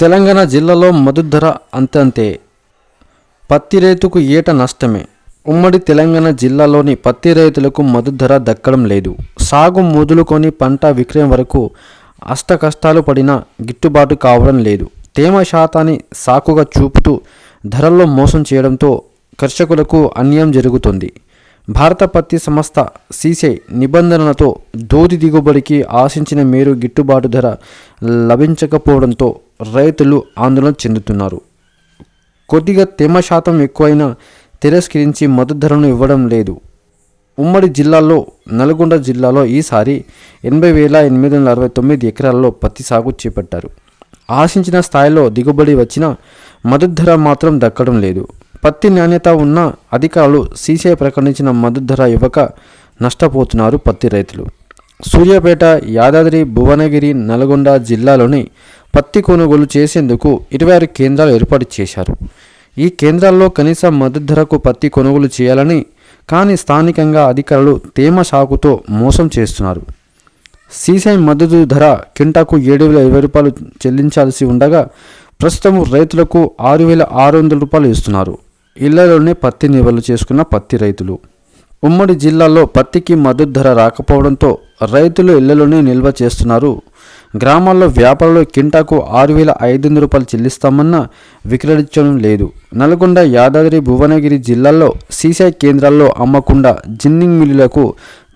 తెలంగాణ జిల్లాలో మద్దతు ధర అంతంతే పత్తి రైతుకు ఏట నష్టమే. ఉమ్మడి తెలంగాణ జిల్లాలోని పత్తి రైతులకు మద్దతు ధర దక్కడం లేదు. సాగు మొదలుకొని పంట విక్రయం వరకు అష్టకష్టాలు పడినా గిట్టుబాటు కావడం లేదు. తేమ శాతాన్ని సాకుగా చూపుతూ ధరల్లో మోసం చేయడంతో కర్షకులకు అన్యాయం జరుగుతుంది. భారత పత్తి సంస్థ సీసై నిబంధనలతో దోది దిగుబడికి ఆశించిన మేరు గిట్టుబాటు ధర లభించకపోవడంతో రైతులు ఆందోళన చెందుతున్నారు. కొద్దిగా తేమ శాతం ఎక్కువైనా తిరస్కరించి మద్దతు ధరను ఇవ్వడం లేదు. ఉమ్మడి జిల్లాలో నల్గొండ జిల్లాలో ఈసారి ఎనభై వేల ఎనిమిది వందల అరవై తొమ్మిది ఎకరాల్లో పత్తి సాగు చేపట్టారు. ఆశించిన స్థాయిలో దిగుబడి వచ్చినా మద్దతు ధర మాత్రం దక్కడం లేదు. పత్తి నాణ్యత ఉన్న అధికారులు సీసీఐ ప్రకటించిన మద్దతు ధర ఇవ్వక నష్టపోతున్నారు పత్తి రైతులు. సూర్యాపేట యాదాద్రి భువనగిరి నల్గొండ జిల్లాలోని పత్తి కొనుగోలు చేసేందుకు ఇరవై ఆరు కేంద్రాలు ఏర్పాటు చేశారు. ఈ కేంద్రాల్లో కనీస మద్దతు ధరకు పత్తి కొనుగోలు చేయాలని కానీ స్థానికంగా అధికారులు తేమ సాకుతో మోసం చేస్తున్నారు. సీసీఐ మద్దతు ధర కింటాకు ఏడు వేల ఇరవై రూపాయలు చెల్లించాల్సి ఉండగా ప్రస్తుతం రైతులకు ఆరు వేల ఆరు వందల రూపాయలు ఇస్తున్నారు. ఇళ్ళలోనే పత్తి నిల్వలు చేసుకున్న పత్తి రైతులు. ఉమ్మడి జిల్లాలో పత్తికి మద్దతు ధర రాకపోవడంతో రైతులు ఇళ్ళలోనే నిల్వ చేస్తున్నారు. గ్రామాల్లో వ్యాపారులు కింటాకు ఆరు వేల ఐదు వందల రూపాయలు చెల్లిస్తామన్నా విక్రయించడం లేదు. నల్గొండ యాదాద్రి భువనగిరి జిల్లాల్లో సీసీఐ కేంద్రాల్లో అమ్మకుండా జిన్నింగ్ మిల్లులకు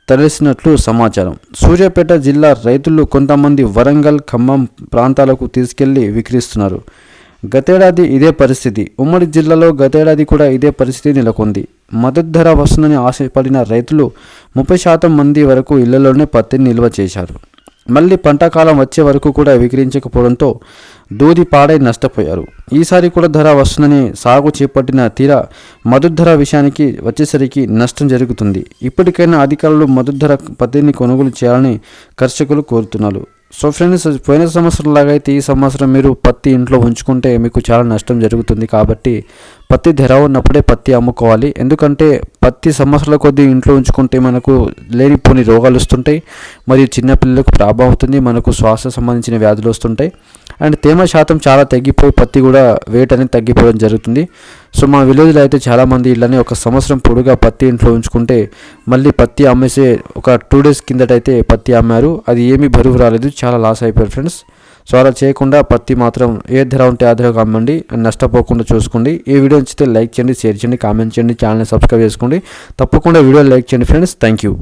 తరలిసినట్లు సమాచారం. సూర్యాపేట జిల్లా రైతులు కొంతమంది వరంగల్ ఖమ్మం ప్రాంతాలకు తీసుకెళ్ళి విక్రయిస్తున్నారు. గతేడాది ఇదే పరిస్థితి. ఉమ్మడి జిల్లాలో గతేడాది కూడా ఇదే పరిస్థితి నెలకొంది. మద్దతు ధర వస్తుందని ఆశపడిన రైతులు ముప్పై శాతం మంది వరకు ఇళ్ళలోనే పత్తిని నిల్వ చేశారు. మళ్ళీ పంటకాలం వచ్చే వరకు కూడా విక్రయించకపోవడంతో దూది పాడై నష్టపోయారు. ఈసారి కూడా ధర వస్తుందని సాగు చేపట్టిన తీరా మద్దతు ధర విషయానికి వచ్చేసరికి నష్టం జరుగుతుంది. ఇప్పటికైనా అధికారులు మద్దతు ధర పత్తిని కొనుగోలు చేయాలని కర్షకులు కోరుతున్నారు. సో ఫ్రెండ్స్ పోయిన సంవత్సరం లాగా అయితే ఈ సంవత్సరం మీరు పత్తి ఇంట్లో ఉంచుకుంటే మీకు చాలా నష్టం జరుగుతుంది కాబట్టి పత్తి ధర ఉన్నప్పుడే పత్తి అమ్ముకోవాలి. ఎందుకంటే పత్తి సంవత్సరాల కొద్దీ ఇంట్లో ఉంచుకుంటే మనకు లేనిపోని రోగాలు వస్తుంటాయి. మరియు చిన్నపిల్లలకు ప్రాబ్లం అవుతుంది మనకు శ్వాస సంబంధించిన వ్యాధులు వస్తుంటాయి. అండ్ తేమ శాతం చాలా తగ్గిపోయి పత్తి కూడా వెయిట్ అనేది తగ్గిపోవడం జరుగుతుంది. సో మా విలేజ్లో అయితే చాలామంది ఇళ్ళని ఒక సంవత్సరం పొడుగా పత్తి ఇంట్లో ఉంచుకుంటే మళ్ళీ పత్తి అమ్మేసే ఒక టూ డేస్ కిందటైతే పత్తి అమ్మారు. అది ఏమీ బరువు రాలేదు చాలా లాస్ అయిపోయారు ఫ్రెండ్స్. సో అలా చేయకుండా పత్తి మాత్రం ఏ ధర ఉంటే ఆ ధరకు అమ్మండి. నష్టపోకుండా చూసుకోండి. ఈ వీడియో నచ్చితే లైక్ చేయండి షేర్ చేయండి కామెంట్ చేయండి ఛానల్ని సబ్స్క్రైబ్ చేసుకోండి. తప్పకుండా వీడియో లైక్ చేయండి ఫ్రెండ్స్. Thank you.